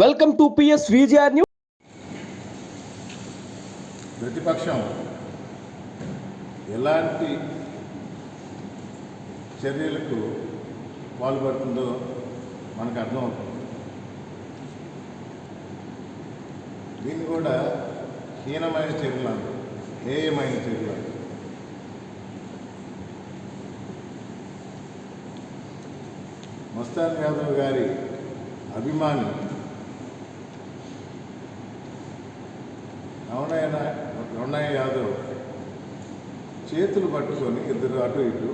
Welcome to PS VGR news ప్రతిపక్షం ఎలాంటి చర్యలకు పాల్పడుతుందో మనకు అర్థమవుతుంది. దీన్ని కూడా హీనమైన చర్యలు అంటారు. హేయమైన చర్యలు మస్తాన్ యాదవ్ గారి అభిమాని రమణయ్య రమణయ్య యాదవ్ చేతులు పట్టుకొని ఇద్దరు అటు ఇటు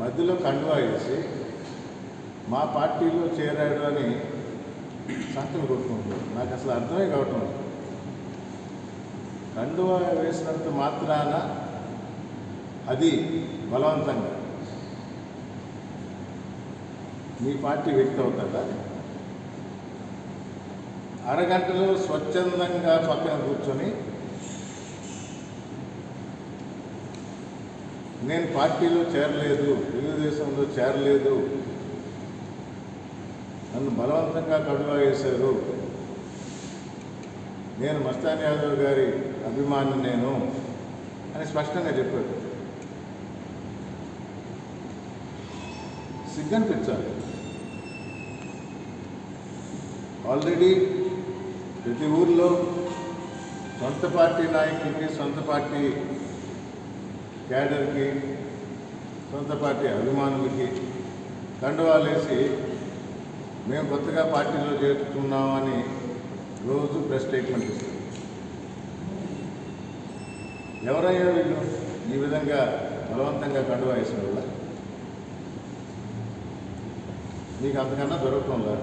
మధ్యలో కండువా వేసి మా పార్టీలో చేరాడు అని సంకలు కొట్టుకుంటారు నాకు అసలు అర్థమే కావటం కండువా వేసినంత మాత్రాన అది బలవంతంగా. మీ పార్టీ వ్యక్తి అవుతాడా? అరగంటలో స్వచ్ఛందంగా పక్కన కూర్చొని నేను పార్టీలో చేరలేదు తెలుగుదేశంలో చేరలేదు. నన్ను బలవంతంగా కడువా వేశారు. నేను మస్తాన్ యాదవ్ గారి అభిమాని నేను అని స్పష్టంగా చెప్పాడు సిగ్గనిపించాలి. ఆల్రెడీ ప్రతి ఊర్లో సొంత పార్టీ నాయకుడికి సొంత పార్టీ క్యాడర్కి సొంత పార్టీ అభిమానులకి కండువాలేసి మేము కొత్తగా పార్టీలో చేరుతున్నామని రోజు ప్రెస్ స్టేట్మెంట్ ఇస్తారు ఎవరయ్యా వీళ్ళు? ఈ విధంగా బలవంతంగా కండువా వేసిన వాళ్ళ మీకు అంతకన్నా దొరకకుండా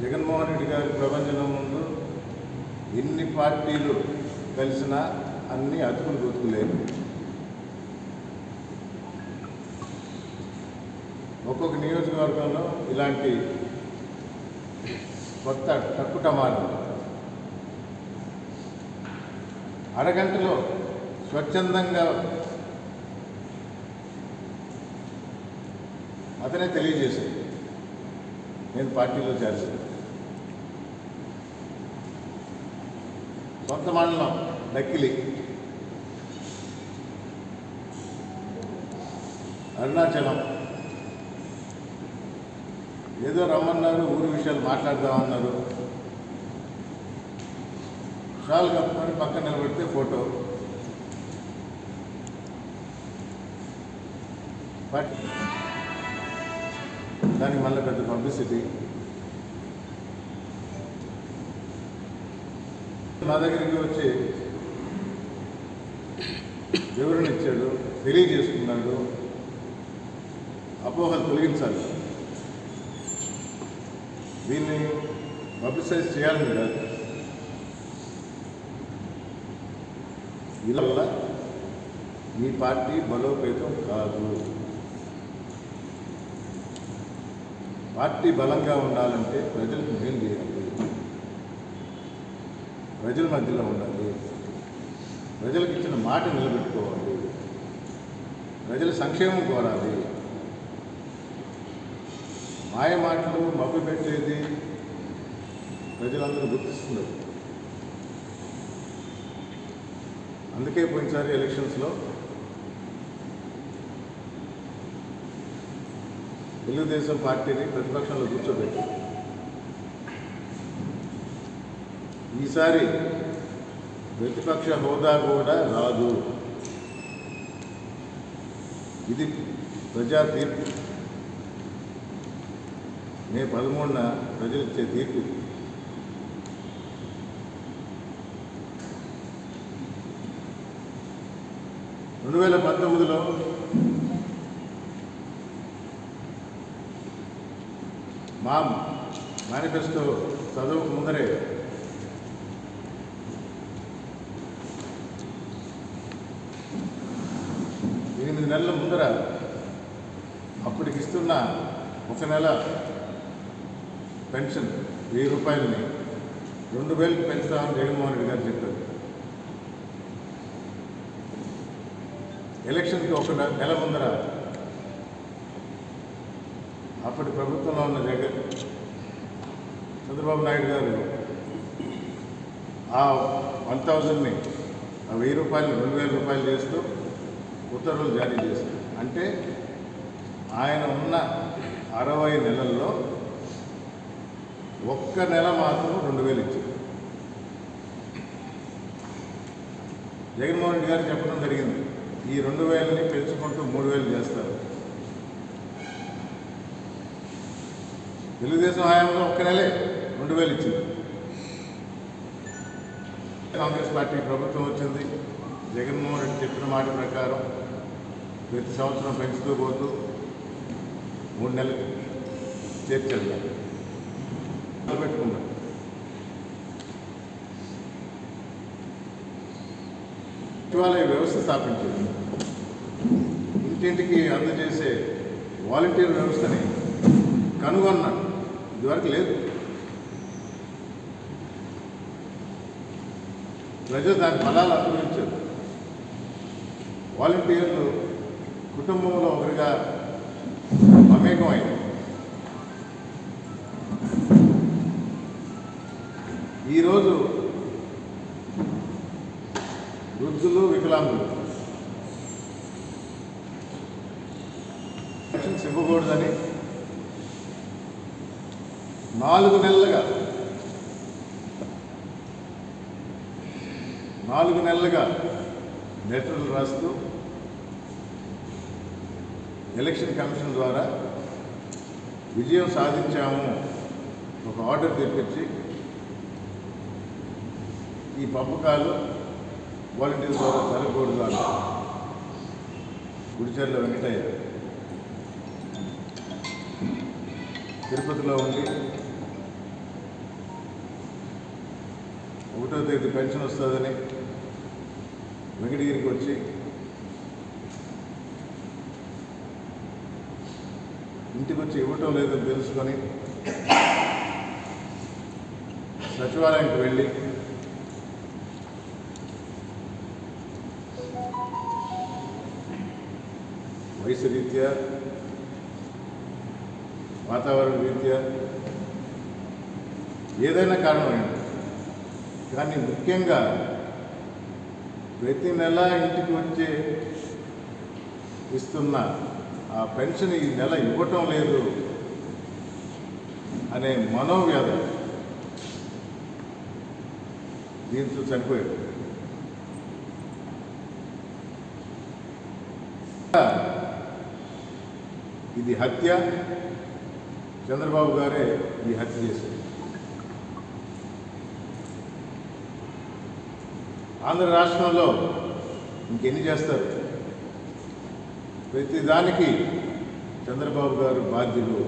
జగన్మోహన్ రెడ్డి గారి ప్రపంచం ముందు ఎన్ని పార్టీలు కలిసినా అన్ని అతుకులు బతుకులేవు ఒక్కొక్క నియోజకవర్గంలో ఇలాంటి కొత్త టక్కుటమాలు అరగంటలో స్వచ్ఛందంగా అతనే తెలియజేశాడు. నేను పార్టీలో చేస్తాను సొంత మండలం డక్కిలి అరుణాచలం. ఏదో రమ్మన్నారు ఊరి విషయాలు మాట్లాడదామన్నారు. షాల్ కప్పుకొని పక్కన నిలబెడితే ఫోటో. బట్ దానికి మళ్ళీ పెద్ద పబ్లిసిటీ. నా దగ్గరికి వచ్చి వివరణ ఇచ్చాడు తెలియజేసుకున్నాడు. అపోహలు తొలగించాలి. దీన్ని పబ్లిసైజ్ చేయాలని కాదు. ఇలా మీ పార్టీ బలోపేతం కాదు. పార్టీ బలంగా ఉండాలంటే ప్రజలకు మేలు చేయాలి. ప్రజల మధ్యలో ఉండాలి. ప్రజలకు ఇచ్చిన మాట నిలబెట్టుకోవాలి. ప్రజల సంక్షేమం కోరాలి. మాయ మాటలు మబ్బు పెట్టేది ప్రజలందరూ గుర్తిస్తున్నారు అందుకే పోయినసారి ఎలక్షన్స్లో తెలుగుదేశం పార్టీని ప్రతిపక్షంలో కూర్చోబెట్టారు. ఈసారి ప్రతిపక్ష హోదా కూడా రాదు. ఇది ప్రజా తీర్పు. మే పదమూడున ప్రజలు ఇచ్చే తీర్పు. రెండు వేల పంతొమ్మిదిలో మా మేనిఫెస్టో చదువుకు ముందరే ఎనిమిది నెలల ముందర అప్పటికి ఇస్తున్న ఒక నెల పెన్షన్ వెయ్యి రూపాయలని రెండు వేలకు పెంచుతామని జగన్మోహన్ రెడ్డి గారు చెప్పారు. ఎలక్షన్కి ఒక నెల ముందర అప్పటి ప్రభుత్వంలో ఉన్న జగన్ చంద్రబాబు నాయుడు గారు ఆ వన్ థౌజండ్ని ఆ వెయ్యి రూపాయలు రెండు వేల రూపాయలు చేస్తూ ఉత్తర్వులు జారీ చేశారు. అంటే ఆయన ఉన్న అరవై నెలల్లో ఒక్క నెల మాత్రం రెండు వేలు ఇచ్చారు. జగన్మోహన్ రెడ్డి గారు చెప్పడం జరిగింది. ఈ రెండు వేలని పెంచుకుంటూ మూడు వేలు చేస్తారు. తెలుగుదేశం హయాంలో ఒక్క నెలే రెండు వేలు ఇచ్చింది. కాంగ్రెస్ పార్టీ ప్రభుత్వం వచ్చింది. జగన్మోహన్ రెడ్డి చెప్పిన మాట ప్రకారం ప్రతి సంవత్సరం పెంచుతూ పోతూ మూడు నెలలు చేర్చేద్దాం పెట్టుకున్నాం సచివాలయ వ్యవస్థ స్థాపించింది. ఇంటింటికి అందజేసే వాలంటీర్ వ్యవస్థని కనుగొన్నా ఇదివరకు లేదు. ప్రజలు దాని ఫలాలు అనుభవించారు వాలంటీర్లు కుటుంబంలో ఒకరిగా మమేకమైంది. ఈరోజు వృద్ధులు వికలాంగులు. పెన్షన్స్ ఇవ్వకూడదని నాలుగు నెలలుగా నాలుగు నెలలుగా లెటర్లు రాస్తూ ఎలక్షన్ కమిషన్ ద్వారా విజయం సాధించాము. ఒక ఆర్డర్ తెప్పించి ఈ పంపకాలు వాలంటీర్ ద్వారా జరగకూడదు అంట గుడిచర్ల వెంకటయ్య తిరుపతిలో ఉండి ఒకటో తేదీ పెన్షన్ వస్తుందని వెంకటగిరికి వచ్చి ఇంటికి వచ్చి ఇవ్వటం లేదని తెలుసుకొని సచివాలయానికి వెళ్ళి వయసు రీత్యా వాతావరణ రీత్యా ఏదైనా కారణమైంది కానీ ముఖ్యంగా ప్రతి నెల ఇంటికి వచ్చే ఇస్తున్న పెన్షన్ ఈ నెల ఇవ్వటం లేదు అనే మనోవ్యాధి దీంతో చనిపోయాడు. ఇది హత్య. చంద్రబాబు గారే ఈ హత్య చేశారు. ఆంధ్ర రాష్ట్రంలో ఇంకెన్ని చేస్తారు? ప్రతిదానికి చంద్రబాబు గారు బాధ్యులు.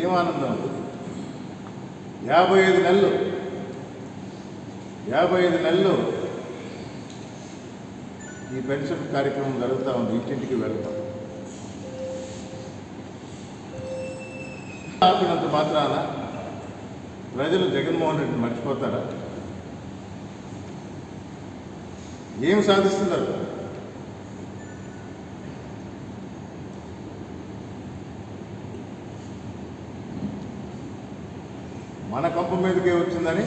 ఏం ఆనందం? యాభై ఐదు నెలలు. యాభై ఐదు నెలలు ఈ పెన్షన్ కార్యక్రమం జరుగుతూ ఉంది ఇంటింటికి వెళ్తాం. ఆపినంత మాత్రాన ప్రజలు జగన్మోహన్ రెడ్డి మర్చిపోతారా? ఏం సాధిస్తున్నారు? మన కంప మీదకే వచ్చిందని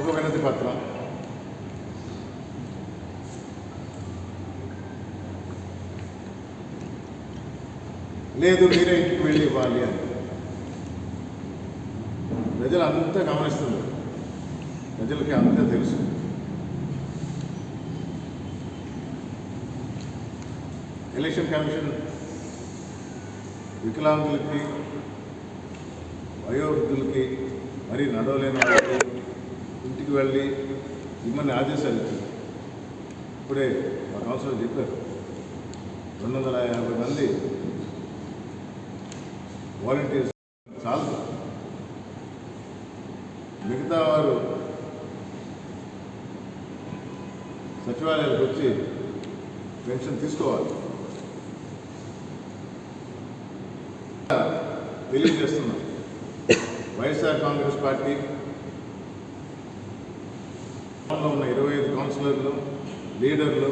ఒక వినతి పత్రం. లేదు మీరే ఇంటికి వెళ్ళి ఇవ్వాలి అని. ప్రజలు అంతా గమనిస్తున్నారు. ప్రజలకి అంతా తెలుసు. ఎలక్షన్ కమిషన్ వికలాంగులకి వయోవృద్ధులకి మరి నడవలేని వాళ్ళకి ఇంటికి వెళ్ళి ఇమ్మని ఆదేశాలు ఇచ్చింది ఇప్పుడే మా కౌన్సిలర్ చెప్పారు. రెండు వందల యాభై మంది వాలంటీర్స్ సచివాలయాలకు వచ్చి పెన్షన్ తీసుకోవాలి. తెలియజేస్తున్నాం. వైఎస్ఆర్ కాంగ్రెస్ పార్టీ ఉన్న ఇరవై ఐదు కౌన్సిలర్లు లీడర్లు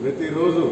ప్రతిరోజు